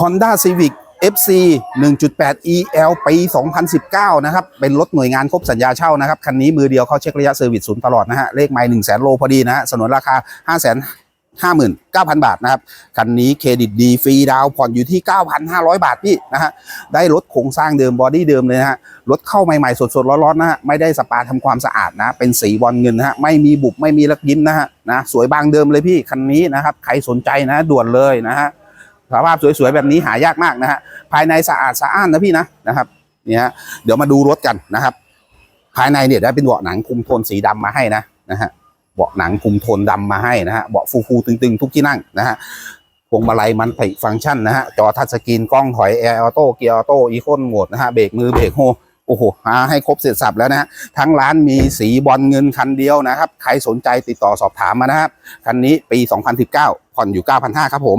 Honda Civic FC 1.8 EL ปี 2019 นะครับ เป็นรถหน่วยงานครบสัญญาเช่านะครับ คันนี้มือเดียวเข้าเช็คระยะเซอร์วิสศูนย์ตลอดนะฮะ เลขไมล์1 0 0 0 0โลพอดีนะฮะ สนนราคา5 0 0 0 5 9 0 0 0 บาทนะครับ คันนี้เครดิตดีฟรีดาวผ่อนอยู่ที่ 9,500 บาทพี่นะฮะ ได้รถโครงสร้างเดิมบอดี้เดิมเลยนะฮะ รถเข้าใหม่ๆ สดๆ ร้อนๆนะฮะ ไม่ได้สปาทำความสะอาดนะ เป็นสีบอลเงินนะฮะ ไม่มีบุบไม่มีลักยิ้มนะฮะ นะ สวยบางเดิมเลยพี่ คันนี้นะครับ ใครสนใจนะด่วนเลยนะฮะ สภาพสวยๆแบบนี้หายากมากนะฮะภายในสะอาดสะอ้านนะพี่นะนะครับเนี่ยเดี๋ยวมาดูรถกันนะครับ ภายในเนี่ยได้เป็นเบาะหนังคุมโทนสีดำมาให้นะนะฮะเบาะหนังคุมโทนดำมาให้นะฮะเบาะฟูๆตึงๆ ทุกที่นั่งนะฮะพวงมาลัยมันติฟังก์ชันนะฮะจอทัชสกรีนกล้องถอยแอร์ออโต้เกียร์ออโต้อีโคนโหมดนะฮะเบรกมือเบรกโฮโอ้โหหาให้ครบเสร็จสับแล้วนะฮะทั้งร้านมีสีบอลเงินคันเดียวนะครับ ใครสนใจติดต่อสอบถามมานะครับ คันนี้ปี 2019 ผ่อนอยู่ 9,500 ครับผม